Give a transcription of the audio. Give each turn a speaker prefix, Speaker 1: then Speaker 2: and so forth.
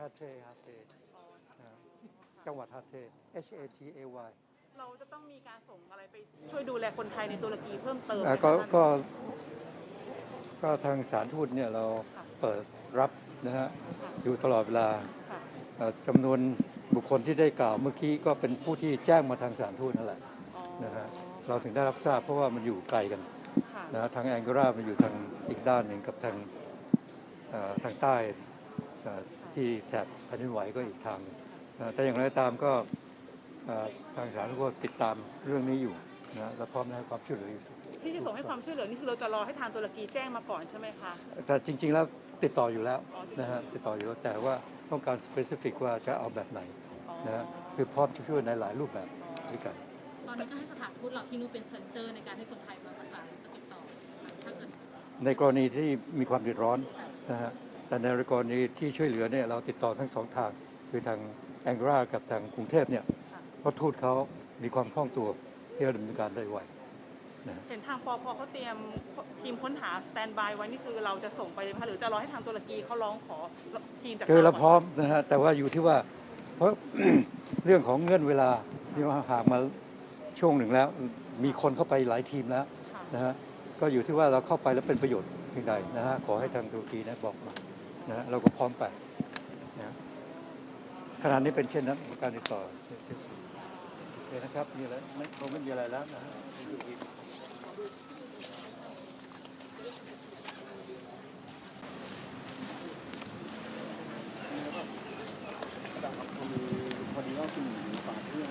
Speaker 1: ฮาเทฮาเทอ่าจังหวัดฮาเท H A T A Y
Speaker 2: เราจะต้องมีการส่งอะไรไปช่วยดูแลคนไทยในตุรกีเพิ่มเติม
Speaker 1: อ่า
Speaker 2: ไหม
Speaker 1: ก็
Speaker 2: คะท่าน
Speaker 1: ก็ก็ทางสถารทูตเนี่ยเรา
Speaker 2: ค่ะ
Speaker 1: เปิดรับนะฮะ
Speaker 2: ค่ะ
Speaker 1: อยู่ตลอดเวลา
Speaker 2: ค่ะ
Speaker 1: เอ่อจำนวนบุคคลที่ได้กล่าวเมื่อกี้ก็เป็นผู้ที่แจ้งมาทางสถารทูตนั่นแหละ
Speaker 2: อ๋อ
Speaker 1: นะฮะเราถึงได้รับทราบเพราะว่ามันอยู่ไกลกัน
Speaker 2: ค่ะ
Speaker 1: นะฮะทางแองโกลามันอยู่ทางอีกด้านหนึ่งกับทางเอ่อทางใต้เอ่อ ที่แถบแผ่นดินไหวก็อีกทางหนึ่งนะแต่อย่างไรก็ตามก็เอ่อทางสถารทูตก็ติดตามเรื่องนี้อยู่นะและพร้อมให้ความช่วยเหลืออยู่
Speaker 2: ที่จะส่งให้ความช่วยเหลือนี่คือเราจะรอให้ทางตุรกีแจ้งมาก่อนใช่ไหมคะ
Speaker 1: แต่จริง ๆ แล้วติดต่ออยู่แล้ว
Speaker 2: อ๋อ
Speaker 1: นะฮะติดต่ออยู่แล้วแต่ว่าต้องการสเปซิฟิกว่าจะเอาแบบไหน
Speaker 2: อ๋อ
Speaker 1: นะฮะคือพร้อมจะช่วยในหลายรูปแบบด้วยกัน
Speaker 3: ตอนนี้ก็ให้สถานทูตเราที่นู่นเป็นเซ็นเตอร์ในการให้คนไทยมาประสานและติดต่อนะคะถ้าเกิด
Speaker 1: ในกรณีที่มีความเดือดร้อนนะฮะ แต่ในกรณีที่ช่วยเหลือเนี่ยเราติดต่อทั้งสองทาง คือทางแองกรากับทางกรุงเทพเนี่ย
Speaker 2: ค่ะ
Speaker 1: เพราะทูตเขามีความคล่องตัวที่จะดำเนินการได้ไวนะฮะ
Speaker 2: เห็นทางปอพเขาเตรียมทีมค้นหาสแตนบายไว้นี่คือเราจะส่งไปเลยไหมคะหรือจะรอให้ทางตุรกีเขาร้องขอทีมจาก
Speaker 1: คือเรา
Speaker 2: ก่น
Speaker 1: พร้อมนะฮะแต่ว่าอยู่ที่ว่า เพราะเรื่องของเงื่อนเวลาที่ว่าห่างมาช่วงหนึ่งแล้ว มีคนเข้าไปหลายทีมแล้ว
Speaker 2: ค่ะ
Speaker 1: นะฮะก็อยู่ที่ว่าเราเข้าไปแล้วเป็นประโยชน์เพียงใดนะฮะขอให้ทางตุรกีนะบอกมา นะเราก็พร้อมไปนะขณะนี้เป็นเช่นนั้นการติดต่อโอเคนะครับมีอะไรไม่คงไม่มีอะไรแล้วนะฮะ
Speaker 4: พอดีว่าคุณ